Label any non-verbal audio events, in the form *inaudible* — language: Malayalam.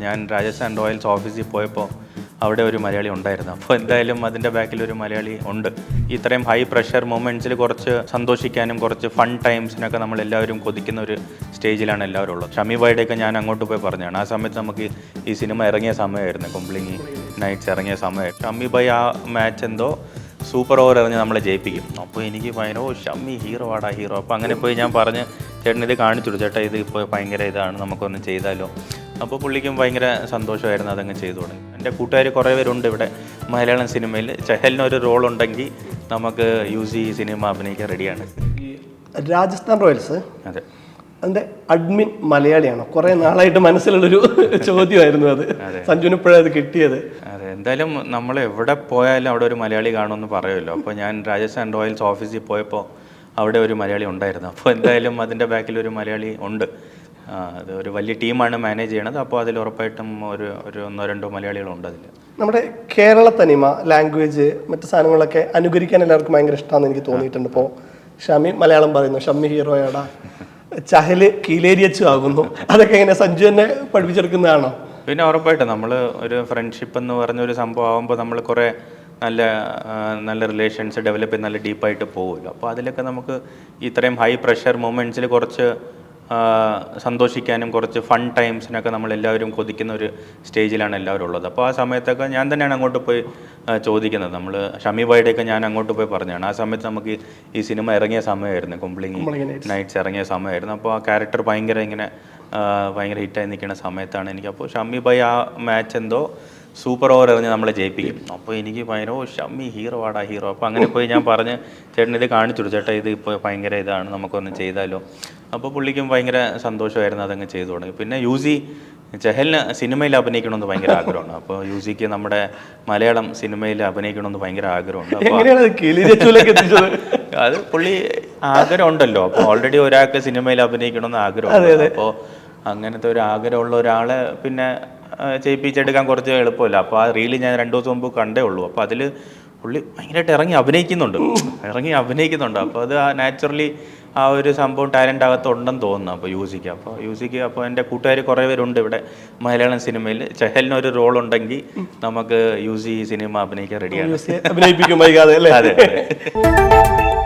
ഞാൻ രാജസ്ഥാൻ റോയൽസ് ഓഫീസിൽ പോയപ്പോൾ അവിടെ ഒരു മലയാളി ഉണ്ടായിരുന്നു. അപ്പോൾ എന്തായാലും അതിന്റെ ബാക്കിൽ ഒരു മലയാളി ഉണ്ട്. ഇത്രയും ഹൈ പ്രഷർ മൊമെന്റ്സിൽ കുറച്ച് സന്തോഷിക്കാനും കുറച്ച് ഫൺ ടൈംസിനൊക്കെ നമ്മൾ എല്ലാവരും കൊതിക്കുന്ന ഒരു സ്റ്റേജിലാണ് എല്ലാവരും ഉള്ളത്. ഷമി ബൈഡൊക്കെ ഞാൻ അങ്ങോട്ട് പോയി പറഞ്ഞതാണ്. ആ സമയത്ത് നമുക്ക് ഈ- സിനിമ ഇറങ്ങിയ സമയമായിരുന്നു. കൊമ്പിളിങ്ങി നൈറ്റ്സ് ഇറങ്ങിയ സമയം ഷമി ബൈ ആ മാച്ച് എന്തോ സൂപ്പർ ഓവർ എറിഞ്ഞ് നമ്മളെ ജയിപ്പിക്കും. അപ്പോൾ എനിക്ക് ഭയങ്കര ഓ ഷമ്മി ഹീറോ ആടാ ഹീറോ അപ്പോൾ അങ്ങനെ പോയി ഞാൻ പറഞ്ഞ് ചേട്ടൻ ഇത് കാണിച്ചു ചേട്ടാ ഇത് ഇപ്പോൾ ഭയങ്കര ഇതാണ്. നമുക്കൊന്ന് ചെയ്താലോ. അപ്പോൾ പുള്ളിക്കും ഭയങ്കര സന്തോഷമായിരുന്നു അതങ്ങ് ചെയ്തു തുടങ്ങി. എന്റെ കൂട്ടുകാർ കുറേ പേരുണ്ട് ഇവിടെ. മലയാളം സിനിമയിൽ ചഹലിന് ഒരു റോൾ ഉണ്ടെങ്കിൽ നമുക്ക് യൂസ് ഈ സിനിമ അഭിനയിക്കാൻ റെഡിയാണ് രാജസ്ഥാൻ റോയൽസ് അതെ. അതിന്റെ അഡ്മിൻ മലയാളിയാണോ? കുറേ നാളായിട്ട് മനസ്സിലുള്ളൊരു ചോദ്യമായിരുന്നു അത്. സഞ്ജുവിന് ഇപ്പോഴത് അത് കിട്ടിയത്. അതെ. എന്തായാലും നമ്മൾ എവിടെ പോയാലും അവിടെ ഒരു മലയാളി കാണുമെന്ന് പറയുമല്ലോ. അപ്പോൾ ഞാൻ രാജസ്ഥാൻ റോയൽസ് ഓഫീസിൽ പോയപ്പോൾ അവിടെ ഒരു മലയാളി ഉണ്ടായിരുന്നു. അപ്പോൾ എന്തായാലും അതിന്റെ ബാക്കിൽ ഒരു മലയാളി ഉണ്ട്. അത് ഒരു വലിയ ടീമാണ് മാനേജ് ചെയ്യണത്. അപ്പോൾ അതിൽ ഉറപ്പായിട്ടും ഒരു ഒരു ഒന്നോ രണ്ടോ മലയാളികളുണ്ട് അതിൽ നമ്മുടെ കേരള തനിമ ലാംഗ്വേജ് മറ്റു സാധനങ്ങളൊക്കെ അനുകരിക്കാൻ എല്ലാവർക്കും ഭയങ്കര ഇഷ്ടമാണെന്ന് എനിക്ക് തോന്നിയിട്ടുണ്ട്. ഇപ്പോൾ ഷമി മലയാളം പറയുന്നു. ഷമ്മി ഹീറോയാടാ. ചഹൽ കീലേരിയച്ചു ആകുന്നു. അതൊക്കെ എങ്ങനെ സഞ്ജു തന്നെ പഠിപ്പിച്ചെടുക്കുന്നതാണോ? പിന്നെ ഉറപ്പായിട്ടും നമ്മൾ ഒരു ഫ്രണ്ട്ഷിപ്പ് എന്ന് പറഞ്ഞ ഒരു സംഭവം ആകുമ്പോൾ നമ്മൾ കുറേ നല്ല നല്ല റിലേഷൻസ് ഡെവലപ്പ് ചെയ്ത് നല്ല ഡീപ്പായിട്ട് പോകുമല്ലോ അപ്പോൾ അതിലൊക്കെ നമുക്ക് ഇത്രയും ഹൈ പ്രഷർ മൂമെന്റ്സിൽ കുറച്ച് സന്തോഷിക്കാനും കുറച്ച് ഫൺ ടൈംസിനൊക്കെ നമ്മൾ എല്ലാവരും കൊതിക്കുന്ന ഒരു സ്റ്റേജിലാണ് എല്ലാവരും ഉള്ളത്. അപ്പോൾ ആ സമയത്തൊക്കെ ഞാൻ തന്നെയാണ് അങ്ങോട്ട് പോയി ചോദിക്കുന്നത്. നമ്മൾ ഷമി ബൈഡൊക്കെ ഞാൻ അങ്ങോട്ട് പോയി പറഞ്ഞതാണ്. ആ സമയത്ത് നമുക്ക് ഈ- സിനിമ ഇറങ്ങിയ സമയമായിരുന്നു. കുംബ്ലിംഗ് നൈറ്റ്സ് ഇറങ്ങിയ സമയമായിരുന്നു. അപ്പോൾ ആ ക്യാരക്ടർ ഭയങ്കര ഇങ്ങനെ ഭയങ്കര ഹിറ്റായി നിൽക്കുന്ന സമയത്താണ് എനിക്ക്. അപ്പോൾ ഷമി ബൈ ആ മാച്ച് എന്തോ സൂപ്പർ ഓവർ എറിഞ്ഞ് നമ്മളെ ജയിപ്പിക്കും. അപ്പോൾ എനിക്ക് ഭയങ്കര ഓ ഷമ്മി ഹീറോ ആടാ ഹീറോ. അപ്പോൾ അങ്ങനെ പോയി ഞാൻ പറഞ്ഞ് ചേട്ടൻ ഇത് കാണിച്ചു ചേട്ടാ ഇത് ഇപ്പോൾ ഭയങ്കര ഇതാണ് നമുക്കൊന്ന് ചെയ്താലോ. അപ്പോൾ പുള്ളിക്കും ഭയങ്കര സന്തോഷമായിരുന്നു അതങ്ങ് ചെയ്തു തുടങ്ങി. പിന്നെ യു സി ചെഹലിന് സിനിമയിൽ അഭിനയിക്കണമെന്ന് ഭയങ്കര ആഗ്രഹമാണ് അപ്പോൾ യു സിക്ക് നമ്മുടെ മലയാളം സിനിമയിൽ അഭിനയിക്കണമെന്ന് ഭയങ്കര ആഗ്രഹമുണ്ട്. അത് പുള്ളി ആഗ്രഹം ഉണ്ടല്ലോ അപ്പോൾ ഓൾറെഡി ഒരാൾക്ക് സിനിമയിൽ അഭിനയിക്കണമെന്ന് ആഗ്രഹമുണ്ട്. അപ്പോൾ അങ്ങനത്തെ ഒരു ആഗ്രഹമുള്ള ഒരാളെ പിന്നെ ചെയ്യിപ്പിച്ചെടുക്കാൻ കുറച്ച് എളുപ്പമില്ല. അപ്പോൾ ആ റീൽ ഞാൻ രണ്ടു ദിവസം മുമ്പ് കണ്ടേ ഉള്ളൂ. അപ്പോൾ അതിൽ പുള്ളി ഭയങ്കരമായിട്ട് ഇറങ്ങി അഭിനയിക്കുന്നുണ്ട്. ഇറങ്ങി അഭിനയിക്കുന്നുണ്ട്. അപ്പോൾ അത് ആ നാച്ചുറലി ആ ഒരു സംഭവം ടാലന്റ് അകത്തുണ്ടെന്ന് തോന്നുന്നു. അപ്പോൾ യൂസിക്ക്. അപ്പോൾ യൂസിക്ക് അപ്പോൾ എന്റെ കൂട്ടുകാർ കുറേ പേരുണ്ട് ഇവിടെ മലയാളം സിനിമയിൽ ചെഹലിന് ഒരു റോൾ ഉണ്ടെങ്കിൽ നമുക്ക് യൂസി ഈ സിനിമ അഭിനയിക്കാൻ റെഡിയാണ് അഭിനയിപ്പിക്കും വൈകാതെ അല്ലേ? അതെ. *laughs*